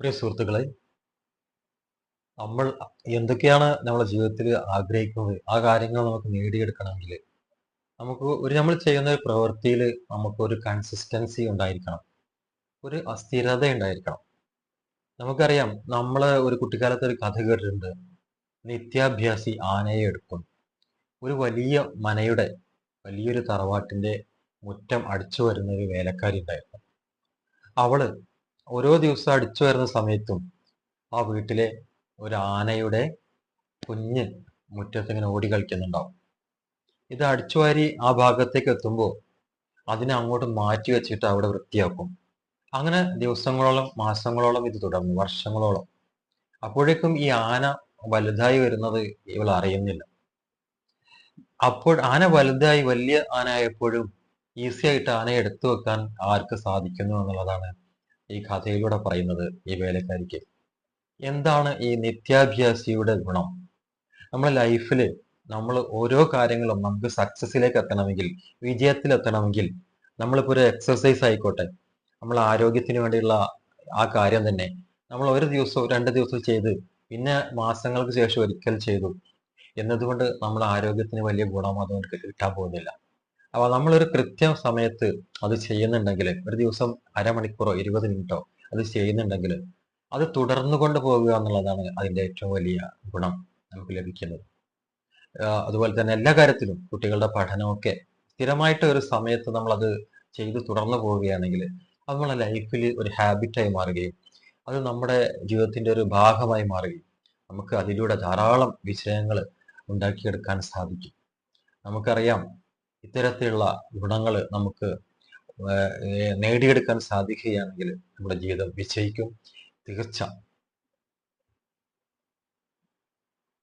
പ്രിയ സുഹൃത്തുക്കളെ നമ്മൾ എന്തൊക്കെയാണ് നമ്മുടെ ജീവിതത്തിൽ ആഗ്രഹിക്കുന്നത്? ആ കാര്യങ്ങൾ നമുക്ക് നേടിയെടുക്കണമെങ്കിൽ നമുക്ക് ഒരു നമ്മൾ ചെയ്യുന്ന ഒരു പ്രവൃത്തിയിൽ നമുക്ക് ഒരു കൺസിസ്റ്റൻസി ഉണ്ടായിരിക്കണം. ഒരു അസ്ഥിരത ഉണ്ടായിരിക്കണം. നമുക്കറിയാം നമ്മൾ ഒരു കുട്ടിക്കാലത്ത് ഒരു കഥ കേട്ടിട്ടുണ്ട്. നിത്യാഭ്യാസി ആനയെ എടുക്കും. ഒരു വലിയ മനയുടെ വലിയൊരു തറവാട്ടിന്റെ മുറ്റം അടിച്ചു വരുന്ന ഒരു വേലക്കാരി ഉണ്ടായിരുന്നു. അവൾ ഓരോ ദിവസം അടിച്ചു വരുന്ന സമയത്തും ആ വീട്ടിലെ ഒരു ആനയുടെ കുഞ്ഞ് മുറ്റത്ത് ഇങ്ങനെ ഓടി കളിക്കുന്നുണ്ടാവും. ഇത് അടിച്ചുവാരി ആ ഭാഗത്തേക്ക് എത്തുമ്പോൾ അതിനെ അങ്ങോട്ട് മാറ്റി വെച്ചിട്ട് അവിടെ വൃത്തിയാക്കും. അങ്ങനെ ദിവസങ്ങളോളം മാസങ്ങളോളം ഇത് തുടർന്നു വർഷങ്ങളോളം. അപ്പോഴേക്കും ഈ ആന വലുതായി വരുന്നത് ഇവൾ അറിയുന്നില്ല. അപ്പോൾ ആന വലുതായി വലിയ ആന ആയപ്പോഴും ഈസി ആയിട്ട് ആനയെ എടുത്തു വെക്കാൻ ആർക്ക് സാധിക്കുന്നു എന്നുള്ളതാണ് ഈ കഥയിലൂടെ പറയുന്നത് ഈ വേലക്കാരിക്ക്. എന്താണ് ഈ നിത്യാഭ്യാസിയുടെ ഗുണം? നമ്മുടെ ലൈഫിൽ നമ്മൾ ഓരോ കാര്യങ്ങളും നമുക്ക് സക്സസിലേക്ക് എത്തണമെങ്കിൽ വിജയത്തിൽ എത്തണമെങ്കിൽ നമ്മളിപ്പോൾ ഒരു എക്സസൈസ് ആയിക്കോട്ടെ നമ്മൾ ആരോഗ്യത്തിന് വേണ്ടിയുള്ള ആ കാര്യം തന്നെ നമ്മൾ ഒരു ദിവസവും രണ്ട് ദിവസവും ചെയ്ത് പിന്നെ മാസങ്ങൾക്ക് ശേഷം ഒരിക്കൽ ചെയ്തു. എന്നതുകൊണ്ട് നമ്മുടെ ആരോഗ്യത്തിന് വലിയ ഗുണം അതുകൊണ്ട് കിട്ടാൻ പോകുന്നില്ല. അപ്പൊ നമ്മളൊരു കൃത്യ സമയത്ത് അത് ചെയ്യുന്നുണ്ടെങ്കിൽ ഒരു ദിവസം അരമണിക്കൂറോ ഇരുപത് മിനിറ്റോ അത് ചെയ്യുന്നുണ്ടെങ്കിൽ അത് തുടർന്നു കൊണ്ട് പോകുക എന്നുള്ളതാണ് അതിന്റെ ഏറ്റവും വലിയ ഗുണം നമുക്ക് ലഭിക്കുന്നത്. അതുപോലെ തന്നെ എല്ലാ കാര്യത്തിലും കുട്ടികളുടെ പഠനമൊക്കെ സ്ഥിരമായിട്ട് ഒരു സമയത്ത് നമ്മളത് ചെയ്ത് തുടർന്നു പോവുകയാണെങ്കിൽ അത് നമ്മളെ ലൈഫിൽ ഒരു ഹാബിറ്റായി മാറുകയും അത് നമ്മുടെ ജീവിതത്തിന്റെ ഒരു ഭാഗമായി മാറുകയും നമുക്ക് അതിലൂടെ ധാരാളം വിഷയങ്ങൾ ഉണ്ടാക്കിയെടുക്കാൻ സാധിക്കും. നമുക്കറിയാം ഇത്തരത്തിലുള്ള ഗുണങ്ങൾ നമുക്ക് നേടിയെടുക്കാൻ സാധിക്കുകയാണെങ്കിൽ നമ്മുടെ ജീവിതം വിജയിക്കും. തീർച്ച